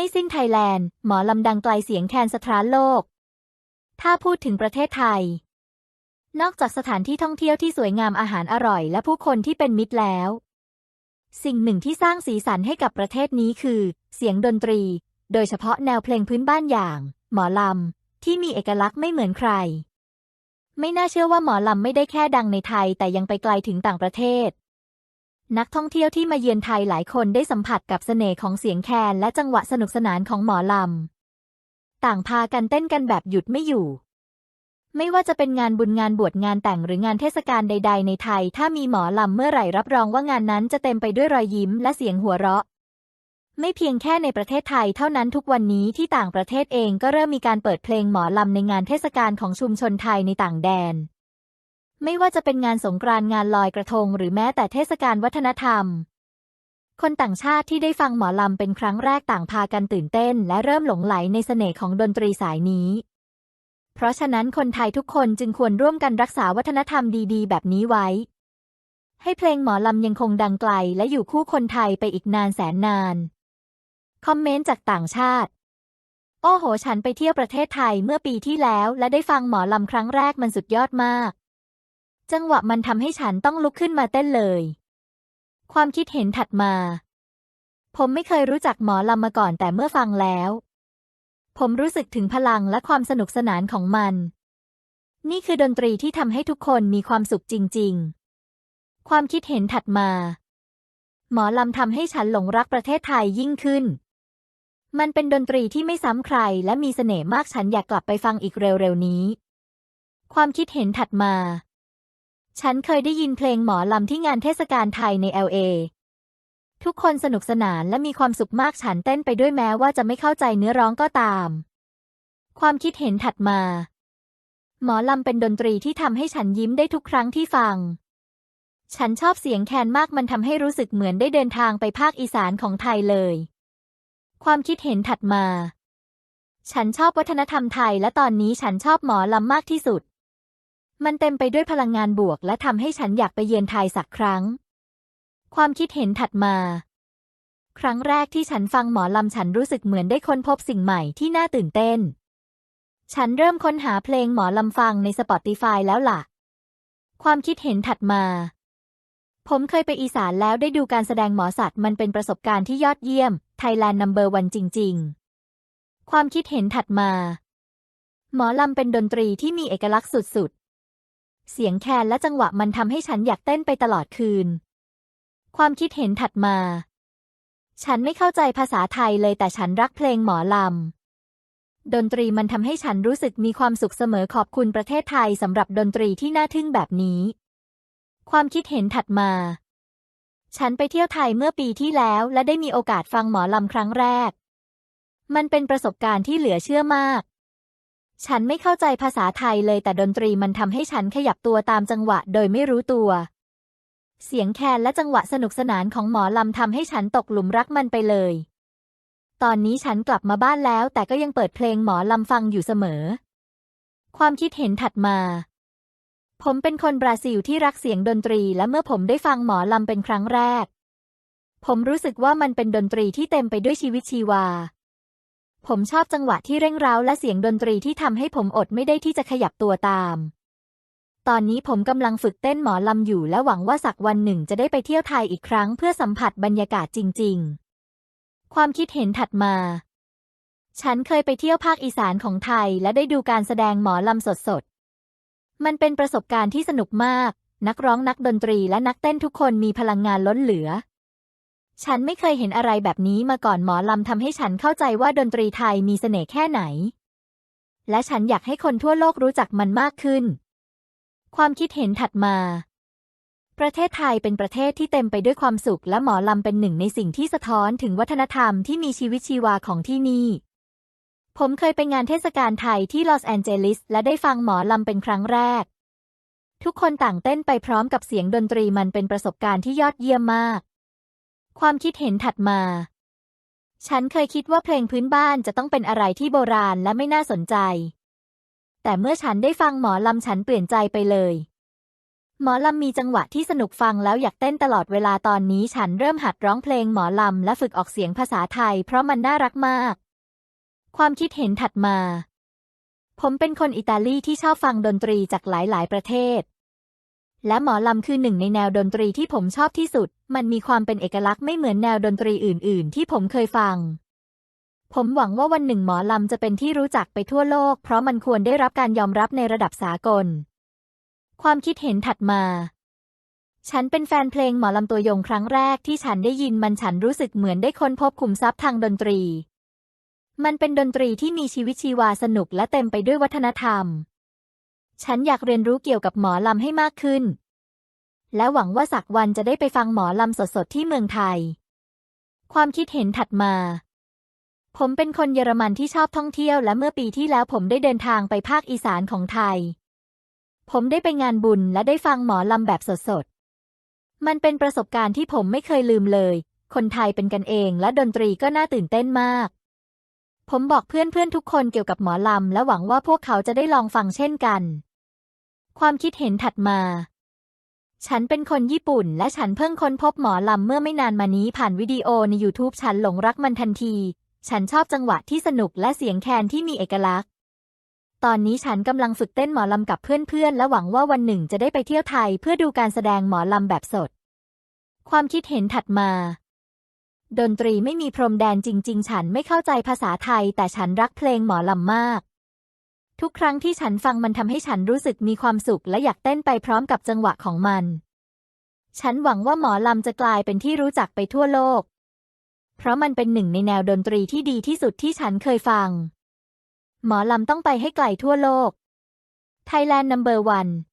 ไม่สิ้นไทยแลนด์ หมอลำดังไกลเสียงแคนสถานโลก ถ้าพูดถึงประเทศไทย นอกจากสถานที่ท่องเที่ยวที่สวยงามอาหารอร่อย และผู้คนที่เป็นมิตรแล้ว สิ่งหนึ่งที่สร้างสีสันให้กับประเทศนี้คือ เสียงดนตรี โดยเฉพาะแนวเพลงพื้นบ้านอย่าง หมอลำ ที่มีเอกลักษณ์ไม่เหมือนใคร ไม่น่าเชื่อว่าหมอลำไม่ได้แค่ดังในไทย แต่ยังไปไกลถึงต่างประเทศ นักท่องเที่ยวที่มาเยือนไทยหลายคนได้สัมผัสกับเสน่ห์ของเสียงแคนและจังหวะสนุกสนานของหมอลำ ต่างพากันเต้นกันแบบหยุดไม่อยู่ ไม่ว่าจะเป็นงานบุญงานบวชงานแต่งหรืองานเทศกาลใด ๆ ในไทย ถ้ามีหมอลำเมื่อไหร่รับรองว่างานนั้นจะเต็มไปด้วยรอยยิ้มและเสียงหัวเราะ ไม่เพียงแค่ในประเทศไทยเท่านั้นทุกวันนี้ที่ต่างประเทศเองก็เริ่มมีการเปิดเพลงหมอลำในงานเทศกาลของชุมชนไทยในต่างแดน ไม่ว่าจะเป็นงานสงกรานต์งานลอยกระทง หรือแม้แต่เทศกาลวัฒนธรรม คนต่างชาติที่ได้ฟังหมอลำเป็นครั้งแรกต่างพากันตื่นเต้น และเริ่มหลงไหลในเสน่ห์ของดนตรีสายนี้ เพราะฉะนั้นคนไทยทุกคนจึงควรร่วมกันรักษาวัฒนธรรมดีๆ แบบนี้ไว้ ให้เพลงหมอลำยังคงดังไกล และอยู่คู่คนไทยไปอีกนานแสนนาน คอมเมนต์จากต่างชาติโอ้โห ฉันไปเที่ยวประเทศไทยเมื่อปีที่แล้ว และได้ฟังหมอลำครั้งแรกมันสุดยอดมาก จังหวะมันทำให้ฉันต้องลุกขึ้นมาเต้นเลย ความคิดเห็นถัดมา ผมไม่เคยรู้จักหมอลำมาก่อนแต่เมื่อฟังแล้ว ผมรู้สึกถึงพลังและความสนุกสนานของมัน นี่คือดนตรีที่ทำให้ทุกคนมีความสุขจริง ๆ ความคิดเห็นถัดมา หมอลำทำให้ฉันหลงรักประเทศไทยยิ่งขึ้น มันเป็นดนตรีที่ไม่ซ้ำใครและมีเสน่ห์มากฉันอยากกลับไปฟังอีกเร็วๆนี้ ความคิดเห็นถัดมา ฉันเคยได้ยินเพลงหมอลำที่งานเทศกาลไทยใน LA ทุกคนสนุกสนานและมีความสุขมากฉันเต้นไปด้วยแม้ว่าจะไม่เข้าใจเนื้อร้องก็ตาม ความคิดเห็นถัดมา หมอลำเป็นดนตรีที่ทำให้ฉันยิ้มได้ทุกครั้งที่ฟัง ฉันชอบเสียงแคนมากมันทำให้รู้สึกเหมือนได้เดินทางไปภาคอีสานของไทยเลย ความคิดเห็นถัดมา ฉันชอบวัฒนธรรมไทยและตอนนี้ฉันชอบหมอลำมากที่สุด มันเต็มไปด้วยพลังงานบวก และทำให้ฉันอยากไปเยือนไทยสักครั้ง ความคิดเห็นถัดมา ครั้งแรกที่ฉันฟังหมอลำฉันรู้สึกเหมือนได้ค้นพบสิ่งใหม่ที่น่าตื่นเต้น ฉันเริ่มค้นหาเพลงหมอลำฟังใน Spotify แล้วล่ะ ความคิดเห็นถัดมา ผมเคยไปอีสานแล้วได้ดูการแสดงหมอสัตว์มันเป็นประสบการณ์ที่ยอดเยี่ยม Thailand Number One จริง ๆ ความคิดเห็นถัดมาหมอลำเป็นดนตรีที่มีเอกลักษณ์สุด เสียงแคนและจังหวะมันทำให้ฉันอยากเต้นไปตลอดคืน ความคิดเห็นถัดมา ฉันไม่เข้าใจภาษาไทยเลยแต่ฉันรักเพลงหมอลำ ดนตรีมันทำให้ฉันรู้สึกมีความสุขเสมอขอบคุณประเทศไทยสำหรับดนตรีที่น่าทึ่งแบบนี้ ความคิดเห็นถัดมา ฉันไปเที่ยวไทยเมื่อปีที่แล้วและได้มีโอกาสฟังหมอลำครั้งแรก มันเป็นประสบการณ์ที่เหลือเชื่อมาก ฉันไม่เข้าใจภาษาไทยเลยแต่ดนตรีมันทำให้ฉันขยับตัวตามจังหวะโดยไม่รู้ตัว เสียงแคนและจังหวะสนุกสนานของหมอลำทำให้ฉันตกหลุมรักมันไปเลย ตอนนี้ฉันกลับมาบ้านแล้วแต่ก็ยังเปิดเพลงหมอลำฟังอยู่เสมอ ความคิดเห็นถัดมา ผมเป็นคนบราซิลที่รักเสียงดนตรีและเมื่อผมได้ฟังหมอลำเป็นครั้งแรก ผมรู้สึกว่ามันเป็นดนตรีที่เต็มไปด้วยชีวิตชีวา ผมชอบจังหวะที่เร่งร้าวและเสียงดนตรีที่ทำให้ผมอดไม่ได้ที่จะขยับตัวตาม ตอนนี้ผมกำลังฝึกเต้นหมอลำอยู่และหวังว่าสักวันหนึ่งจะได้ไปเที่ยวไทยอีกครั้งเพื่อสัมผัสบรรยากาศจริง ๆ ความคิดเห็นถัดมา ฉันเคยไปเที่ยวภาคอีสานของไทยและได้ดูการแสดงหมอลำสดๆ มันเป็นประสบการณ์ที่สนุกมาก นักร้องนักดนตรีและนักเต้นทุกคนมีพลังงานล้นเหลือ ฉันไม่เคยเห็นอะไรแบบนี้มาก่อนหมอลำทำให้ฉันเข้าใจว่าดนตรีไทยมีเสน่ห์แค่ไหน และฉันอยากให้คนทั่วโลกรู้จักมันมากขึ้น ความคิดเห็นถัดมา ประเทศไทยเป็นประเทศที่เต็มไปด้วยความสุขและหมอลำเป็นหนึ่งในสิ่งที่สะท้อนถึงวัฒนธรรมที่มีชีวิตชีวาของที่นี่ ผมเคยไปงานเทศกาลไทยที่ลอสแอนเจลิสและได้ฟังหมอลำเป็นครั้งแรก ทุกคนต่างเต้นไปพร้อมกับเสียงดนตรีมันเป็นประสบการณ์ที่ยอดเยี่ยมมาก ความคิดเห็นถัดมา ฉันเคยคิดว่าเพลงพื้นบ้านจะต้องเป็นอะไรที่โบราณและไม่น่าสนใจ แต่เมื่อฉันได้ฟังหมอลำฉันเปลี่ยนใจไปเลย หมอลำมีจังหวะที่สนุกฟังแล้วอยากเต้นตลอดเวลาตอนนี้ฉันเริ่มหัดร้องเพลงหมอลำและฝึกออกเสียงภาษาไทย เพราะมันน่ารักมาก ความคิดเห็นถัดมา ผมเป็นคนอิตาลีที่ชอบฟังดนตรีจากหลาย ๆ ประเทศ และหมอลำคือหนึ่งในแนวดนตรีที่ผมชอบที่สุด มันมีความเป็นเอกลักษณ์ไม่เหมือนแนวดนตรีอื่น ๆ ที่ผมเคยฟัง ผมหวังว่าวันหนึ่งหมอลำจะเป็นที่รู้จักไปทั่วโลก เพราะมันควรได้รับการยอมรับในระดับสากล ความคิดเห็นถัดมา ฉันเป็นแฟนเพลงหมอลำตัวยงครั้งแรกที่ฉันได้ยินมันฉันรู้สึกเหมือนได้ค้นพบขุมทรัพย์ทางดนตรี มันเป็นดนตรีที่มีชีวิตชีวาสนุกและเต็มไปด้วยวัฒนธรรม ฉันอยากเรียนรู้เกี่ยวกับหมอลำให้มากขึ้น และหวังว่าสักวันจะได้ไปฟังหมอลำสดๆที่เมืองไทย ความคิดเห็นถัดมา ผมเป็นคนเยอรมันที่ชอบท่องเที่ยวและเมื่อปีที่แล้วผมได้เดินทางไปภาคอีสานของไทย ผมได้ไปงานบุญและได้ฟังหมอลำแบบสดๆ มันเป็นประสบการณ์ที่ผมไม่เคยลืมเลย คนไทยเป็นกันเองและดนตรีก็น่าตื่นเต้นมากผมบอกเพื่อนๆ ทุกคนเกี่ยวกับหมอลำ และหวังว่าพวกเขาจะได้ลองฟังเช่นกัน ความคิดเห็นถัดมา ฉันเป็นคนญี่ปุ่น และฉันเพิ่งค้นพบหมอลำเมื่อไม่นานมานี้ผ่านวิดีโอใน YouTube ฉันหลงรักมันทันที ฉันชอบจังหวะที่สนุกและเสียงแคนที่มีเอกลักษณ์ ตอนนี้ฉันกำลังฝึกเต้นหมอลำกับเพื่อนๆ และหวังว่าวันหนึ่งจะได้ไปเที่ยวไทยเพื่อดูการแสดงหมอลำแบบสด ความคิดเห็นถัดมาดนตรีไม่มีพรมแดนจริง ๆ ฉันไม่เข้าใจภาษาไทย แต่ฉันรักเพลงหมอลำมาก ทุกครั้งที่ฉันฟังมันทำให้ฉันรู้สึกมีความสุขและอยากเต้นไปพร้อมกับจังหวะของมัน ฉันหวังว่าหมอลำจะกลายเป็นที่รู้จักไปทั่วโลก เพราะมันเป็นหนึ่งในแนวดนตรีที่ดีที่สุดที่ฉันเคยฟัง หมอลำต้องไปให้ไกลทั่วโลก Thailand Number 1